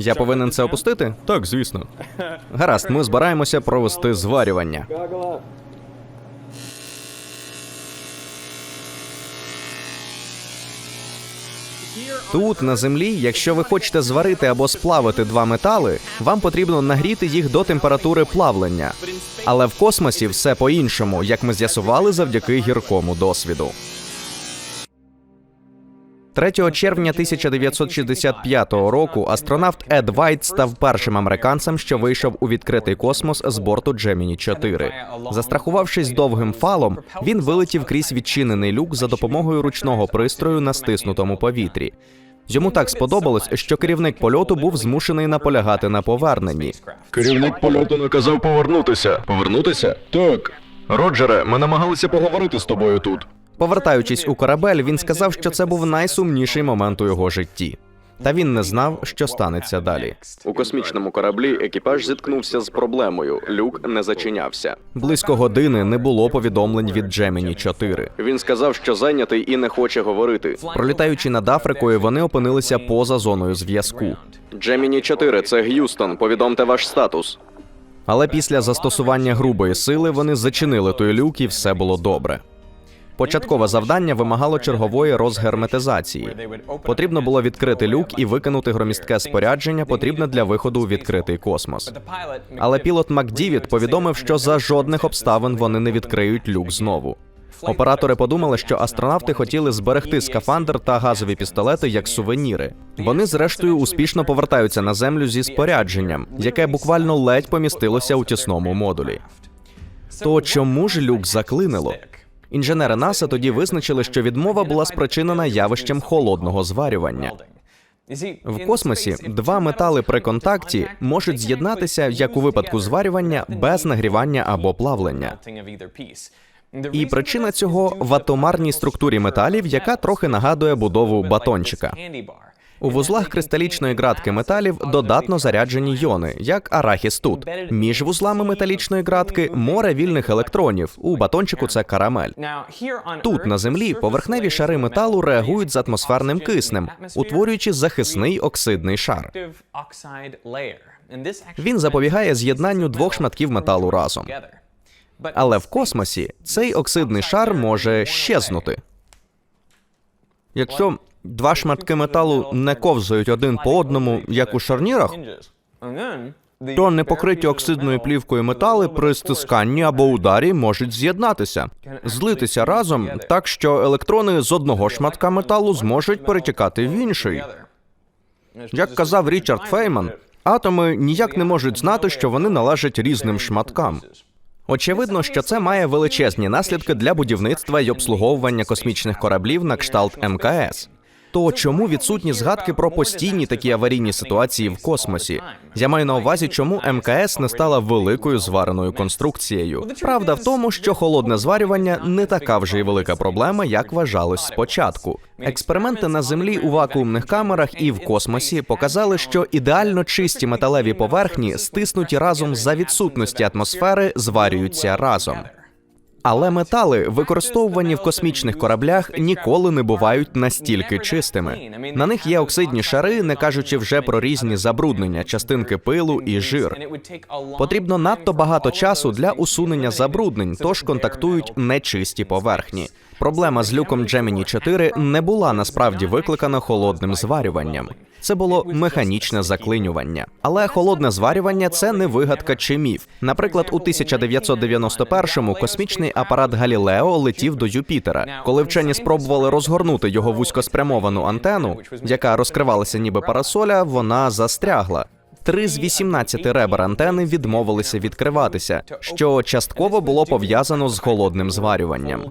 Я повинен це опустити? Так, звісно. Гаразд, ми збираємося провести зварювання. Тут, на землі, якщо ви хочете зварити або сплавити два метали, вам потрібно нагріти їх до температури плавлення. Але в космосі все по-іншому, як ми з'ясували завдяки гіркому досвіду. 3 червня 1965 року астронавт Ед Вайт став першим американцем, що вийшов у відкритий космос з борту Gemini 4. Застрахувавшись довгим фалом, він вилетів крізь відчинений люк за допомогою ручного пристрою на стиснутому повітрі. Йому так сподобалось, що керівник польоту був змушений наполягати на поверненні. Керівник польоту наказав повернутися. Повернутися? Так. Роджере, ми намагалися поговорити з тобою тут. Повертаючись у корабель, він сказав, що це був найсумніший момент у його житті. Та він не знав, що станеться далі. У космічному кораблі екіпаж зіткнувся з проблемою. Люк не зачинявся. Близько години не було повідомлень від Gemini 4. Він сказав, що зайнятий і не хоче говорити. Пролітаючи над Африкою, вони опинилися поза зоною зв'язку. Gemini 4, це Г'юстон. Повідомте ваш статус. Але після застосування грубої сили вони зачинили той люк і все було добре. Початкове завдання вимагало чергової розгерметизації. Потрібно було відкрити люк і викинути громістке спорядження, потрібне для виходу у відкритий космос. Але пілот Макдівіт повідомив, що за жодних обставин вони не відкриють люк знову. Оператори подумали, що астронавти хотіли зберегти скафандр та газові пістолети як сувеніри. Вони, зрештою, успішно повертаються на землю зі спорядженням, яке буквально ледь помістилося у тісному модулі. То чому ж люк заклинило? Інженери НАСА тоді визначили, що відмова була спричинена явищем холодного зварювання. В космосі два метали при контакті можуть з'єднатися, як у випадку зварювання, без нагрівання або плавлення. І причина цього в атомарній структурі металів, яка трохи нагадує будову батончика. У вузлах кристалічної ґратки металів додатно заряджені йони, як арахіс тут. Між вузлами металічної ґратки море вільних електронів. У батончику це карамель. Тут на землі поверхневі шари металу реагують з атмосферним киснем, утворюючи захисний оксидний шар. Він запобігає з'єднанню двох шматків металу разом. Але в космосі цей оксидний шар може щезнути. Якщо два шматки металу не ковзають один по одному, як у шарнірах, то непокриті оксидною плівкою метали при стисканні або ударі можуть з'єднатися, злитися разом, так що електрони з одного шматка металу зможуть перетікати в інший. Як казав Річард Фейман, атоми ніяк не можуть знати, що вони належать різним шматкам. Очевидно, що це має величезні наслідки для будівництва й обслуговування космічних кораблів на кшталт МКС. То чому відсутні згадки про постійні такі аварійні ситуації в космосі? Я маю на увазі, чому МКС не стала великою звареною конструкцією. Правда в тому, що холодне зварювання не така вже й велика проблема, як вважалось спочатку. Експерименти на землі у вакуумних камерах і в космосі показали, що ідеально чисті металеві поверхні, стиснуті разом за відсутності атмосфери, зварюються разом. Але метали, використовувані в космічних кораблях, ніколи не бувають настільки чистими. На них є оксидні шари, не кажучи вже про різні забруднення, частинки пилу і жир. Потрібно надто багато часу для усунення забруднень, тож контактують нечисті поверхні. Проблема з люком Gemini 4 не була насправді викликана холодним зварюванням. Це було механічне заклинювання. Але холодне зварювання це не вигадка чи міф. Наприклад, у 1991-му космічний апарат Галілео летів до Юпітера. Коли вчені спробували розгорнути його вузькоспрямовану антену, яка розкривалася ніби парасоля, вона застрягла. Три з 18 ребер антени відмовилися відкриватися, що частково було пов'язано з холодним зварюванням.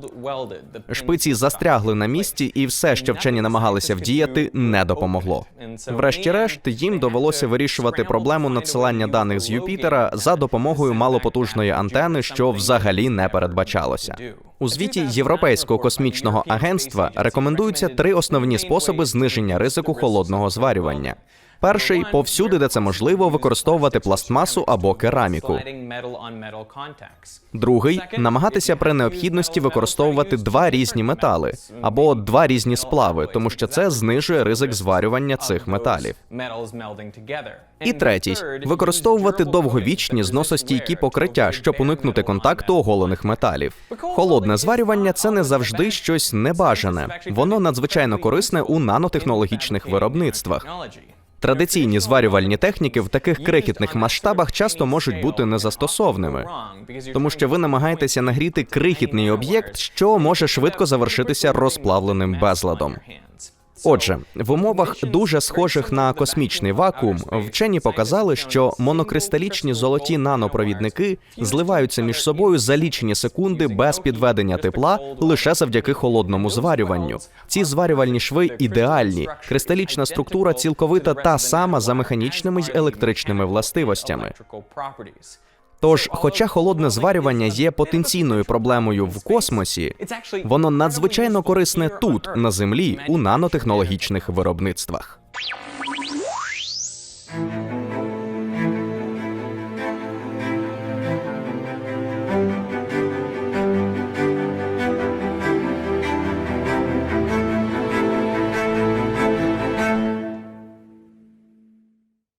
Шпиці застрягли на місці, і все, що вчені намагалися вдіяти, не допомогло. Врешті-решт, їм довелося вирішувати проблему надсилання даних з Юпітера за допомогою малопотужної антени, що взагалі не передбачалося. У звіті Європейського космічного агентства рекомендуються три основні способи зниження ризику холодного зварювання. Перший повсюди, де це можливо, використовувати пластмасу або кераміку. Другий намагатися при необхідності використовувати два різні метали або два різні сплави, тому що це знижує ризик зварювання цих металів. І третій використовувати довговічні зносостійкі покриття, щоб уникнути контакту оголених металів. Холодне зварювання це не завжди щось небажане. Воно надзвичайно корисне у нанотехнологічних виробництвах. Традиційні зварювальні техніки в таких крихітних масштабах часто можуть бути незастосовними, тому що ви намагаєтеся нагріти крихітний об'єкт, що може швидко завершитися розплавленим безладом. Отже, в умовах дуже схожих на космічний вакуум, вчені показали, що монокристалічні золоті нанопровідники зливаються між собою за лічені секунди без підведення тепла лише завдяки холодному зварюванню. Ці зварювальні шви ідеальні. Кристалічна структура цілковита та сама за механічними й електричними властивостями. Тож, хоча холодне зварювання є потенційною проблемою в космосі, воно надзвичайно корисне тут, на землі, у нанотехнологічних виробництвах.